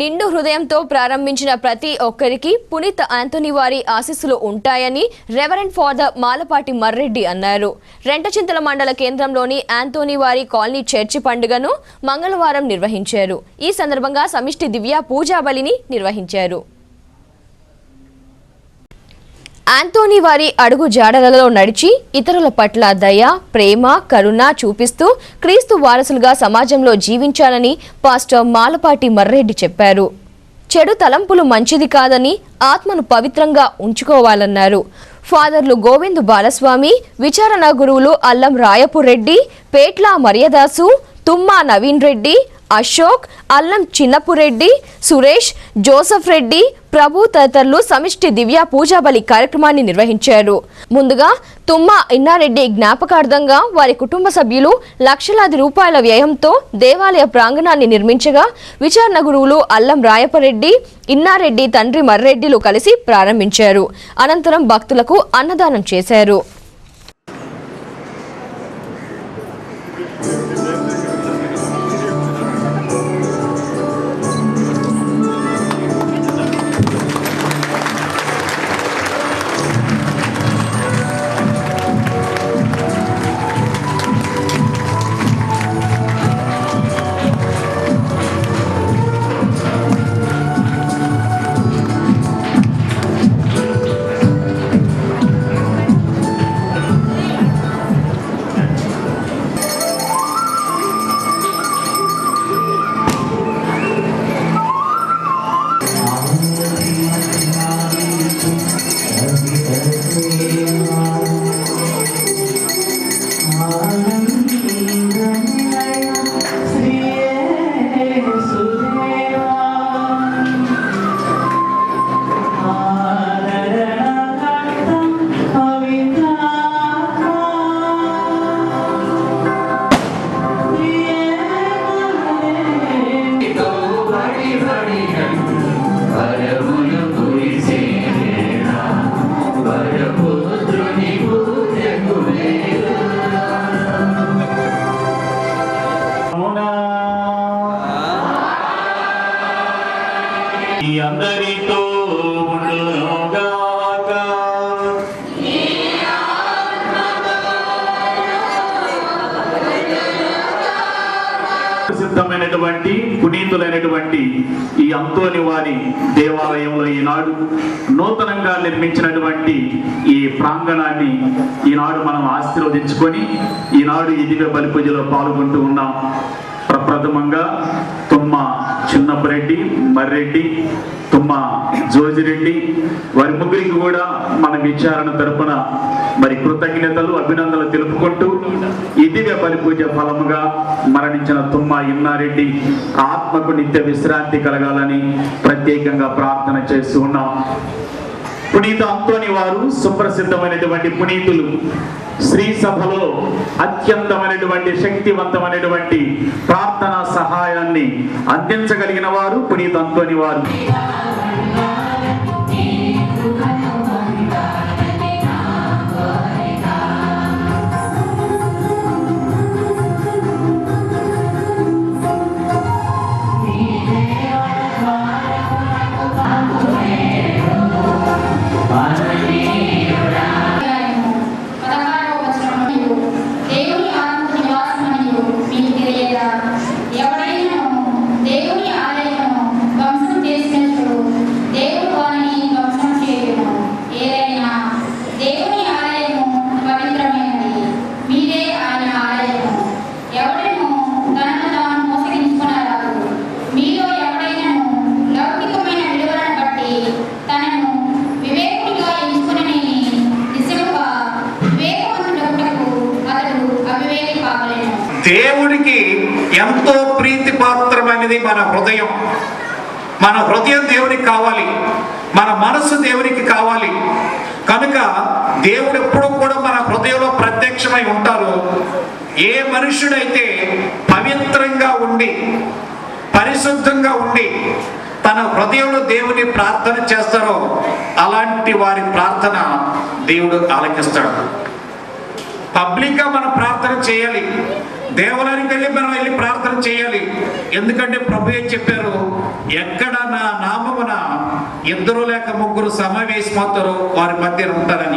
నిండు హృదయంతో ప్రారంభించిన ప్రతి ఒక్కరికి పునీత్ ఆంథోనీ వారి ఆశీస్సులు ఉంటాయని రెవరెండ్ ఫాదర్ మాలపాటి మర్రెడ్డి అన్నారు. రెంటచింతల మండల కేంద్రంలోని ఆంథోనీ వారి కాలనీ చర్చి పండుగను మంగళవారం నిర్వహించారు. ఈ సందర్భంగా సమిష్టి దివ్య పూజాబలిని నిర్వహించారు. ఆంటోనీ వారి అడుగు జాడలలో నడిచి ఇతరుల పట్ల దయ ప్రేమ కరుణ చూపిస్తూ క్రీస్తు వారసులుగా సమాజంలో జీవించాలని పాస్టర్ మాలపాటి మర్రెడ్డి చెప్పారు. చెడు తలంపులు మంచిది కాదని ఆత్మను పవిత్రంగా ఉంచుకోవాలన్నారు. ఫాదర్లు గోవింద్ బాలస్వామి విచారణ గురువులు అల్లం రాయపు రెడ్డి పేట్ల మర్యదాసు తుమ్మా నవీన్ రెడ్డి అశోక్ అల్లం చిన్నపురెడ్డి సురేష్ జోసఫ్ రెడ్డి ప్రభు తదితరులు సమిష్టి దివ్య పూజాబలి కార్యక్రమాన్ని నిర్వహించారు. ముందుగా తుమ్మా ఇన్నారెడ్డి జ్ఞాపకార్థంగా వారి కుటుంబ సభ్యులు లక్షలాది రూపాయల వ్యయంతో దేవాలయ ప్రాంగణాన్ని నిర్మించగా విచారణ గురువులు అల్లం రాయపరెడ్డి ఇన్నారెడ్డి తండ్రి మర్రెడ్డిలు కలిసి ప్రారంభించారు. అనంతరం భక్తులకు అన్నదానం చేశారు. సిద్ధమైనటువంటి పునీతులైనటువంటి ఈ అంతోని వారి దేవాలయంలో ఈనాడు నూతనంగా నిర్మించినటువంటి ఈ ప్రాంగణాన్ని ఈనాడు మనం ఆశీర్వదించుకొని ఈనాడు ఈ దివ్య బలిపూజలో పాల్గొంటూ ఉన్నాం. ప్రప్రథమంగా తుమ్మ చిన్నప్పరెడ్డి మర్రెడ్డి తుమ్మ జోజిరెడ్డి వారి ముగ్గురికి కూడా మన విచారణ తరపున మరి కృతజ్ఞతలు అభినందనలు తెలుపుకుంటూ ఈ దివ్య బలి పూజ ఫలముగా మరణించిన తుమ్మ ఇన్నారెడ్డి ఆత్మకు నిత్య విశ్రాంతి కలగాలని ప్రత్యేకంగా ప్రార్థన చేస్తూ ఉన్నాం. పునీత అంతోని వారు సుప్రసిద్ధమైనటువంటి పునీతులు. శ్రీ సభలో అత్యంతమైనటువంటి శక్తివంతమైనటువంటి ప్రార్థనా సహాయాన్ని అందించగలిగిన వారు పునీత అంతోని వారు. దేవుడికి ఎంతో ప్రీతిపాత్రమైనది మన హృదయం. మన హృదయం దేవునికి కావాలి. మన మనసు దేవునికి కావాలి. కనుక దేవుడు ఎప్పుడు కూడా మన హృదయంలో ప్రత్యక్షమై ఉంటారు ఏ మనుషుడైతే పవిత్రంగా ఉండి పరిశుద్ధంగా ఉండి తన హృదయంలో దేవుని ప్రార్థన చేస్తారో అలాంటి వారి ప్రార్థన దేవుడు ఆలకిస్తాడు. పబ్లిక్గా మనం ప్రార్థన చేయాలి. దేవాలయానికి వెళ్ళి మనం వెళ్ళి ప్రార్థన చేయాలి. ఎందుకంటే ప్రభు ఏం చెప్పారు? ఎక్కడ నా నామమున ఇద్దరు లేక ముగ్గురు సమావేశమవుతారో వారి మధ్య ఉంటారని.